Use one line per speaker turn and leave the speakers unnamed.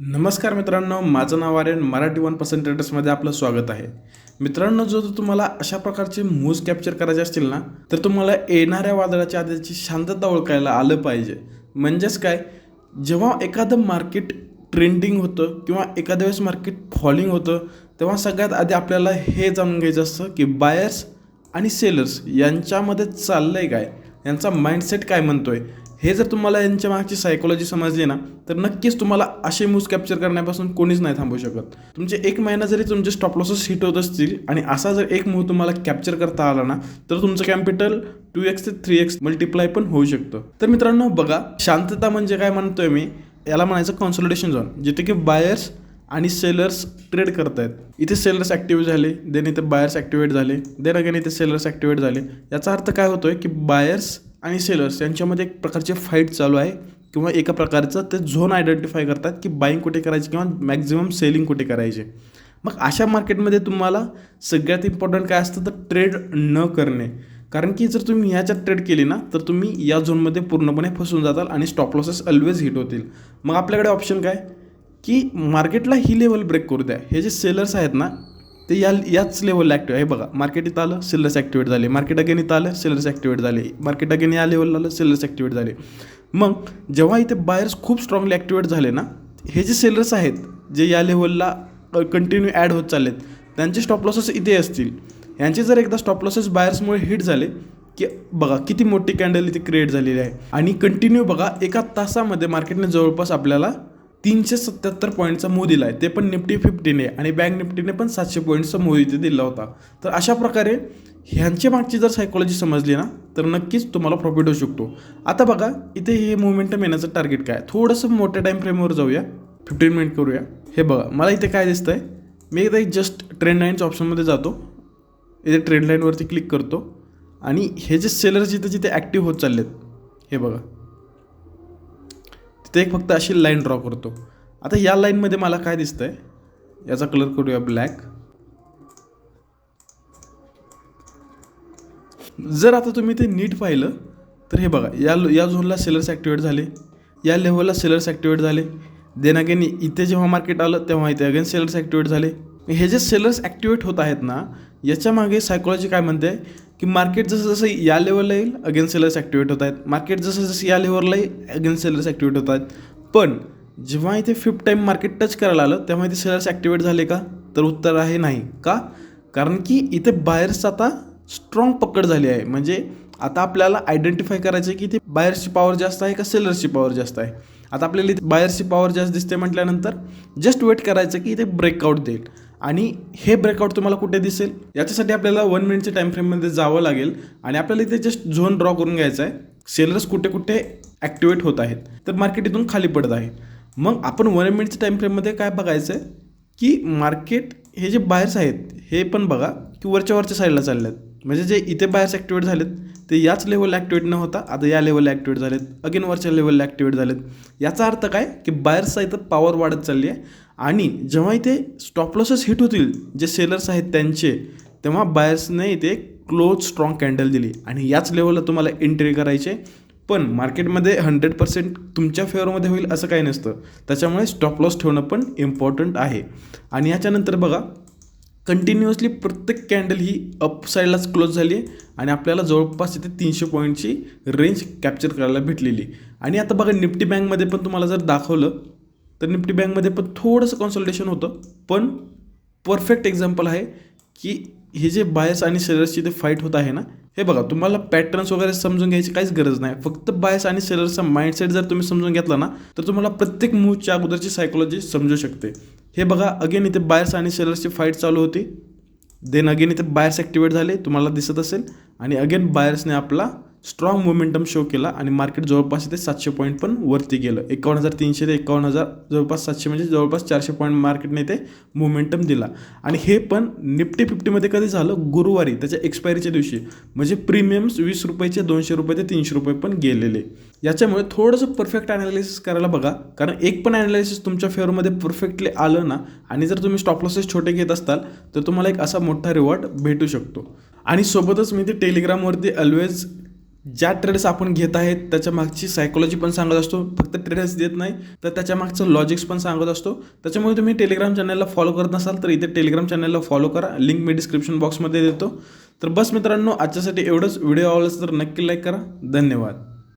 नमस्कार मित्रांनो माझं नाव आर्यन. मराठी वन पर्सेंटेजर्समध्ये आपलं स्वागत आहे. मित्रांनो जर तुम्हाला अशा प्रकारचे मूव्ज कॅप्चर करायचे असतील ना तर तुम्हाला येणाऱ्या वादळाच्या आधीची शांतता ओळखायला आलं पाहिजे. म्हणजेच काय? जेव्हा एखादं मार्केट ट्रेंडिंग होतं किंवा एखाद्या वेळेस मार्केट फॉलिंग होतं तेव्हा सगळ्यात आधी आपल्याला हे जाणून घ्यायचं असतं की बायर्स आणि सेलर्स यांच्यामध्ये चाललं आहे काय? यांचा माइंडसेट काय म्हणतो आहे हे जर तुम्हाला यांच्या मागची सायकोलॉजी समजली ना तर नक्कीच तुम्हाला असे मूव्ज कॅप्चर करण्यापासून कोणीच नाही थांबू शकत. तुमचे एक महिना जरी तुमचे स्टॉप लॉसेस हिट होत असतील आणि असा जर एक मूव तुम्हाला कॅप्चर करता आला ना तर तुमचं कॅपिटल टू एक्स ते थ्री एक्स मल्टिप्लाय पण होऊ शकतं. तर मित्रांनो बघा शांतता म्हणजे काय म्हणतोय मी? याला म्हणायचं कॉन्सोलिडेशन झोन जिथे की बायर्स आणि सेलर्स ट्रेड करतायत. इथे सेलर्स ॲक्टिव्हेट झाले देन इथे बायर्स ॲक्टिवेट झाले देन अगेन इथे सेलर्स ॲक्टिवेट झाले. याचा अर्थ काय होतोय की बायर्स आणि सेलर्स यांच्यामध्ये एक प्रकारचे फाईट चालू आहे. किंवा एका प्रकारचं ते झोन आयडेंटिफाय करतात की बाईंग कुठे करायची किंवा मॅक्झिमम सेलिंग कुठे करायचे. मग अशा मार्केटमध्ये तुम्हाला सगळ्यात इम्पॉर्टंट काय असतं तर ट्रेड न करणे. कारण की जर तुम्ही ह्याच्यात ट्रेड केली ना तर तुम्ही या झोनमध्ये पूर्णपणे फसून जाताल आणि स्टॉप लॉसेस ऑलवेज हिट होतील. मग आपल्याकडे ऑप्शन काय? की मार्केटला ही लेवल ब्रेक करू द्या. हे जे सेलर्स आहेत ना ते या याच लेवलला ॲक्टिव्ह आहे बघा मार्केट इथं आलं सेलर्स ॲक्टिवेट झाले. मार्केट अगेन इथं आलं सेलर्स ॲक्टिवेट झाले. मार्केट अगेन या लेवलला आलं सेलर्स ॲक्टिवेट झाले. मग जेव्हा इथे बायर्स खूप स्ट्रॉंगली ॲक्टिवेट झाले ना हे जे सेलर्स आहेत जे या लेवलला कंटिन्यू ॲड होत चाललेत त्यांचे स्टॉप लॉसेस इथे असतील. यांचे जर एकदा स्टॉप लॉसेस बायर्समुळे हिट झाले की बघा किती मोठी कॅन्डल इथे क्रिएट झालेली आहे. आणि कंटिन्यू बघा एका तासामध्ये मार्केटने जवळपास आपल्याला तीनशे सत्याहत्तर पॉईंटचा मूव दिला आहे. ते पण निफ्टी फिफ्टीने आणि बँक निफ्टीने पण सातशे पॉईंटचा मूव इथे दिला होता. तर अशा प्रकारे ह्यांच्या मागची जर सायकोलॉजी समजली ना तर नक्कीच तुम्हाला प्रॉफिट होऊ शकतो. आता बघा इथे हे मुवमेंटम येण्याचं टार्गेट काय थोडंसं मोठ्या टाईम फ्रेमवर जाऊया. फिफ्टीन मिनिट करूया. हे बघा मला इथे काय दिसतं आहे मी एकदा एक जस्ट ट्रेंड लाईनच्या ऑप्शनमध्ये जातो. इथे ट्रेंड लाईनवरती क्लिक करतो. आणि हे जे सेलर जिथे जिथे ॲक्टिव्ह होत चाललेत हे बघा. तिथे एक फक्त अशी लाईन ड्रॉ करतो. आता या लाईनमध्ये मला काय दिसतं आहे याचा कलर करूया ब्लॅक जर आता तुम्ही ते नीट पाहिलं तर हे बघा या या झोनला सेलर्स ॲक्टिवेट झाले. या लेवलला सेलर्स ॲक्टिवेट झाले. देन अगेन इथे जेव्हा मार्केट आलं तेव्हा इथे अगेन सेलर्स ॲक्टिवेट झाले. हे जे सेलर्स ॲक्टिवेट होत आहेत ना याच्या मागे सायकोलॉजी काय म्हणते? की मार्केट जसं जसं या लेवलला येईल अगेन सेलर्स ॲक्टिवेट होत आहेत. मार्केट जसं जसं या लेवलला येईल अगेन सेलर्स ॲक्टिवेट होत आहेत. पण जेव्हा इथे फिफ्थ टाईम मार्केट टच करायला आलं तेव्हा इथे सेलर्स ॲक्टिवेट झाले का? तर उत्तर आहे नाही. का? कारण की इथे बायर्स आता स्ट्रॉंग पकड झाली आहे. म्हणजे आता आपल्याला आयडेंटिफाय करायचं आहे की इथे बायर्सची पॉवर जास्त आहे का सेलर्सची पॉवर जास्त आहे? आता आपल्याला इथे बायर्सची पॉवर जास्त दिसते म्हटल्यानंतर जस्ट वेट करायचं की इथे ब्रेकआउट देईल आणि हे ब्रेकआउट तुम्हाला कुठे दिसेल? याच्यासाठी आपल्याला वन मिनिटच्या टाईम फ्रेममध्ये जावं लागेल आणि आपल्याला इथे जस्ट झोन ड्रॉ करून घ्यायचा आहे. सेलर्स कुठे कुठे ॲक्टिवेट होत आहेत. तर मार्केट इथून खाली पडत आहे. मग आपण वन मिनिटच्या टाईम फ्रेममध्ये काय बघायचं आहे की मार्केट हे जे बायर्स आहेत हे पण बघा की वरच्या वरच्या साईडला चालले आहेत म्हणजे जे इथे बायर्स ॲक्टिवेट झालेत ते याच लेवलला ॲक्टिवेट न होता आता या लेवलला ॲक्टिवेट झालेत. अगेन वरच्या लेवलला ॲक्टिवेट झालेत. याचा अर्थ काय? की बायर्सचा इथं पॉवर वाढत चालली आहे आणि जेव्हा इथे स्टॉप लॉसेस हिट होतील जे सेलर्स आहेत त्यांचे तेव्हा बायर्सने इथे क्लोज स्ट्रॉंग कॅन्डल दिली. आणि याच लेवलला तुम्हाला एंट्री करायचे. पण मार्केटमध्ये हंड्रेड पर्सेंट तुमच्या फेवरमध्ये होईल असं काही नसतं. त्याच्यामुळे स्टॉप लॉस ठेवणं पण इम्पॉर्टंट आहे. आणि याच्यानंतर बघा कंटिन्युअसली प्रत्येक कॅन्डल ही अप साईडलाच क्लोज झाली आहे आणि आपल्याला जवळपास इथे तीनशे पॉईंटची रेंज कॅप्चर करायला भेटलेली आणि आता बघा निफ्टी बँकमध्ये पण तुम्हाला जर दाखवलं तर निफ्टी बँकमध्ये पण थोडंसं कॉन्सल्टेशन होतं. पण परफेक्ट एक्झाम्पल आहे की हे जे बायस आणि सेलर्सची ते फाईट होत आहे ना हे बघा तुम्हाला पॅटर्न्स वगैरे समजून घ्यायची काहीच गरज नाही. फक्त बायस आणि सेलर्सचा माइंडसेट जर तुम्ही समजून घेतला ना तर तुम्हाला प्रत्येक मूवच्या अगोदरची सायकोलॉजी समजू शकते. हे बघा अगेन इथे बायर्स आणि सेलर्सची फाईट चालू होती. देन अगेन इथे बायर्स ॲक्टिवेट झाले तुम्हाला दिसत असेल. आणि अगेन बायर्सने आपला स्ट्रॉंग मोमेंटम शो केला आणि मार्केट जवळपास इथे सातशे पॉईंट पण वरती गेलं. एकावन्न हजार तीनशे ते एकावन्न हजार जवळपास सातशे म्हणजे जवळपास चारशे पॉईंट मार्केटने ते मोमेंटम दिला. आणि हे पण निफ्टी फिफ्टीमध्ये कधी झालं? गुरुवारी त्याच्या एक्सपायरीच्या दिवशी. म्हणजे प्रीमियम्स वीस रुपयाचे दोनशे रुपये ते तीनशे रुपये पण गेलेले. याच्यामुळे थोडंसं परफेक्ट ॲनालिसिस करायला बघा. कारण एक पण ॲनालिसिस तुमच्या फेवरमध्ये परफेक्टली आलं ना आणि जर तुम्ही स्टॉप लॉसेस छोटे घेत असताल तर तुम्हाला एक असा मोठा रिवॉर्ड भेटू शकतो. आणि सोबतच मी ते टेलिग्रामवरती ऑलवेज ज्या ट्रेड्स आपण घेत आहेत त्याच्या मागची सायकोलॉजी पण सांगत असतो. फक्त ट्रेड्स देत नाही तर त्याच्या मागचं लॉजिक्स पण सांगत असतो. त्याच्यामुळे तुम्ही टेलिग्राम चॅनलला फॉलो करत नसाल तर इथे टेलिग्राम चॅनलला फॉलो करा. लिंक मी डिस्क्रिप्शन बॉक्समध्ये देतो. तर बस मित्रांनो आजच्यासाठी एवढंच. व्हिडिओ आवडलाच तर नक्की लाईक करा. धन्यवाद.